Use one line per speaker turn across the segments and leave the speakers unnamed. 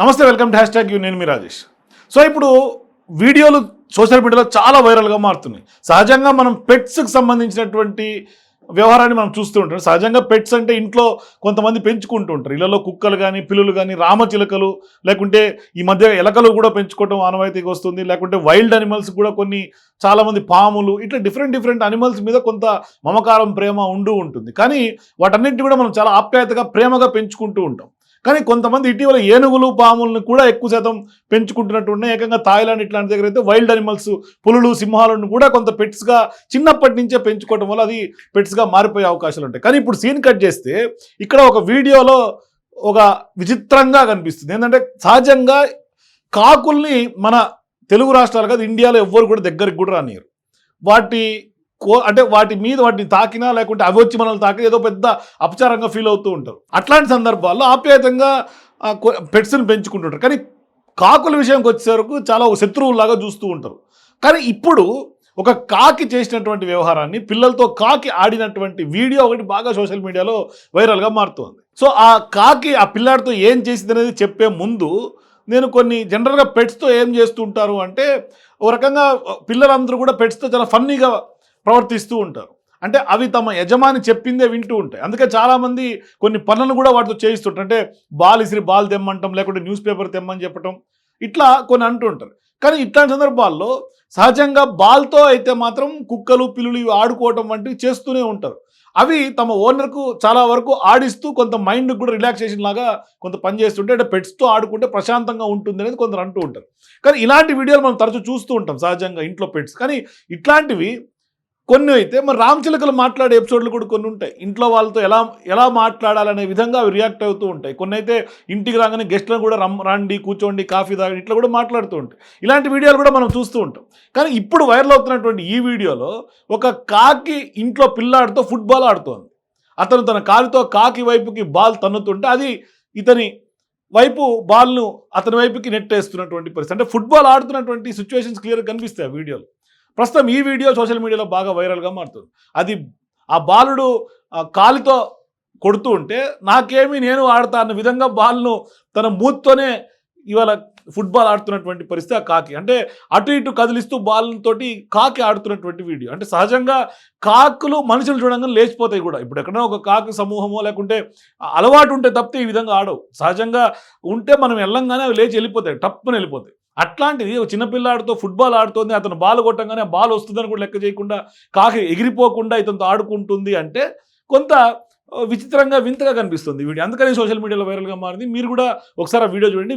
నమస్తే welcome to hashtag U నేను మీ రాజేష్. సో ఇప్పుడు వీడియోలు సోషల్ మీడియాలో చాలా వైరల్గా మారుతున్నాయి. సహజంగా మనం పెట్స్కి సంబంధించినటువంటి వ్యవహారాన్ని మనం చూస్తూ ఉంటాం. సహజంగా పెట్స్ అంటే ఇంట్లో కొంతమంది పెంచుకుంటూ ఉంటారు. ఇళ్ళలో కుక్కలు కానీ పిల్లులు కానీ రామచిలకలు లేకుంటే ఈ మధ్య ఎలకలు కూడా పెంచుకోవడం ఆనవాయితీగా వస్తుంది. లేకుంటే వైల్డ్ అనిమల్స్ కూడా కొన్ని చాలామంది పాములు ఇట్లా డిఫరెంట్ డిఫరెంట్ అనిమల్స్ మీద కొంత మమకారం ప్రేమ ఉంటూ ఉంటుంది. కానీ వాటన్నింటినీ కూడా మనం చాలా ఆప్యాయతగా ప్రేమగా పెంచుకుంటూ ఉంటాం. కానీ కొంతమంది ఇటీవల ఏనుగులు పాములను కూడా ఎక్కువ శాతం పెంచుకుంటున్నట్టు ఉన్నాయి. ఏకంగా థాయిలాండ్ ఇట్లాంటి దగ్గర అయితే వైల్డ్ అనిమల్స్ పులులు సింహాలను కూడా కొంత పెట్స్గా చిన్నప్పటి నుంచే పెంచుకోవడం వల్ల అది పెట్స్గా మారిపోయే అవకాశాలు ఉంటాయి. కానీ ఇప్పుడు సీన్ కట్ చేస్తే ఇక్కడ ఒక వీడియోలో ఒక విచిత్రంగా కనిపిస్తుంది. ఏంటంటే సహజంగా కాకుల్ని మన తెలుగు రాష్ట్రాలు కాదు ఇండియాలో ఎవ్వరు కూడా దగ్గరికి కూడా రానియరు వాటి కో అంటే వాటి మీద వాటిని తాకినా లేకుంటే అవి వచ్చి మనల్ని తాకి ఏదో పెద్ద అపచారంగా ఫీల్ అవుతూ ఉంటారు. అట్లాంటి సందర్భాల్లో ఆప్యాయతంగా పెట్స్ని పెంచుకుంటుంటారు. కానీ కాకుల విషయంకి వచ్చేసరకు చాలా ఒక శత్రువులాగా చూస్తూ ఉంటారు. కానీ ఇప్పుడు ఒక కాకి చేసినటువంటి వ్యవహారాన్ని పిల్లలతో కాకి ఆడినటువంటి వీడియో ఒకటి బాగా సోషల్ మీడియాలో వైరల్గా మారుతోంది. సో ఆ కాకి ఆ పిల్లాడితో ఏం చేసింది అనేది చెప్పే ముందు నేను కొన్ని జనరల్గా పెట్స్తో ఏం చేస్తుంటారు అంటే ఒక రకంగా పిల్లలందరూ కూడా పెట్స్తో చాలా ఫన్నీగా ప్రవర్తిస్తూ ఉంటారు. అంటే అవి తమ యజమాని చెప్పిందే వింటూ ఉంటాయి. అందుకే చాలామంది కొన్ని పనులను కూడా వాటితో చేయిస్తుంటారు. అంటే బాల్ ఇసిరి బాల్ తెమ్మంటాం లేకుంటే న్యూస్ పేపర్ తెమ్మని చెప్పటం ఇట్లా కొన్ని అంటూ ఉంటారు. కానీ ఇట్లాంటి సందర్భాల్లో సహజంగా బాల్తో అయితే మాత్రం కుక్కలు పిల్లులు ఇవి ఆడుకోవటం వంటివి చేస్తూనే ఉంటారు. అవి తమ ఓనర్కు చాలా వరకు ఆడిస్తూ కొంత మైండ్కి కూడా రిలాక్సేషన్ లాగా కొంత పని చేస్తుంటే అంటే పెట్స్తో ఆడుకుంటే ప్రశాంతంగా ఉంటుంది అనేది కొందరు అంటూ ఉంటారు. కానీ ఇలాంటి వీడియోలు మనం తరచూ చూస్తూ ఉంటాం సహజంగా ఇంట్లో పెట్స్. కానీ ఇట్లాంటివి కొన్ని అయితే మరి రామచిలకలు మాట్లాడే ఎపిసోడ్లు కూడా కొన్ని ఉంటాయి. ఇంట్లో వాళ్ళతో ఎలా ఎలా మాట్లాడాలనే విధంగా అవి రియాక్ట్ అవుతూ ఉంటాయి. కొన్ని అయితే ఇంటికి రాగానే గెస్ట్లను కూడా రమ్ రండి కూర్చోండి కాఫీ తాగండి ఇట్లా కూడా మాట్లాడుతూ ఉంటాయి. ఇలాంటి వీడియోలు కూడా మనం చూస్తూ ఉంటాం. కానీ ఇప్పుడు వైరల్ అవుతున్నటువంటి ఈ వీడియోలో ఒక కాకి ఇంట్లో పిల్లాడితో ఫుట్బాల్ ఆడుతోంది. అతను తన కాలుతో కాకి వైపుకి బాల్ తన్నుతుంటే అది ఇతని వైపు బాల్ను అతని వైపుకి నెట్టేస్తున్నటువంటి పరిస్థితి. అంటే ఫుట్బాల్ ఆడుతున్నటువంటి సిచ్యువేషన్స్ క్లియర్గా కనిపిస్తాయి ఆ వీడియోలో. ప్రస్తుతం ఈ వీడియో సోషల్ మీడియాలో బాగా వైరల్గా మారుతుంది. అది ఆ బాలుడు కాలితో కొడుతూ ఉంటే నాకేమి నేను ఆడతా అన్న విధంగా బాల్ను తన మూత్తోనే ఇవాళ ఫుట్బాల్ ఆడుతున్నటువంటి పరిస్థితి ఆ కాకి. అంటే అటు ఇటు కదిలిస్తూ బాల్తోటి కాకి ఆడుతున్నటువంటి వీడియో. అంటే సహజంగా కాకులు మనుషులు చూడంగానే లేచిపోతాయి కూడా. ఇప్పుడు ఎక్కడైనా ఒక కాకు సమూహమో లేకుంటే అలవాటు ఉంటే తప్పితే ఈ విధంగా ఆడవు. సహజంగా ఉంటే మనం వెళ్ళంగానే అవి లేచి వెళ్ళిపోతాయి. టప్పుని వెళ్ళిపోతాయి. అట్లాంటిది ఒక చిన్నపిల్లాడితో ఫుట్బాల్ ఆడుతోంది అతను బాల్ కొట్టంగానే బాల్ వస్తుందని కూడా లెక్క చేయకుండా కాకి ఎగిరిపోకుండా ఇతనితో ఆడుకుంటుంది అంటే కొంత విచిత్రంగా వింతగా కనిపిస్తుంది వీడియో. అందుకని సోషల్ మీడియాలో వైరల్గా మారింది. మీరు కూడా ఒకసారి ఆ వీడియో చూడండి.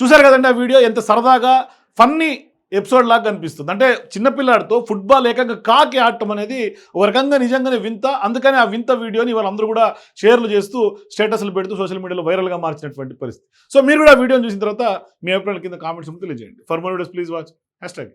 చూశారు కదండి ఆ వీడియో? ఎంత సరదాగా ఫన్నీ ఎపిసోడ్ లాగా కనిపిస్తుంది. అంటే చిన్నపిల్లాడితో ఫుట్బాల్ ఏకంగా కాకి ఆడటం అనేది ఒక రకంగా నిజంగానే వింత. అందుకని ఆ వింత వీడియోని వాళ్ళందరూ కూడా షేర్లు చేస్తూ స్టేటస్లు పెడుతూ సోషల్ మీడియాలో వైరల్గా మార్చినటువంటి పరిస్థితి. సో మీరు కూడా ఆ వీడియోని చూసిన తర్వాత మీ అభిప్రాయాల కింద కామెంట్స్ తెలియజేయండి. For more videos please watch hashtag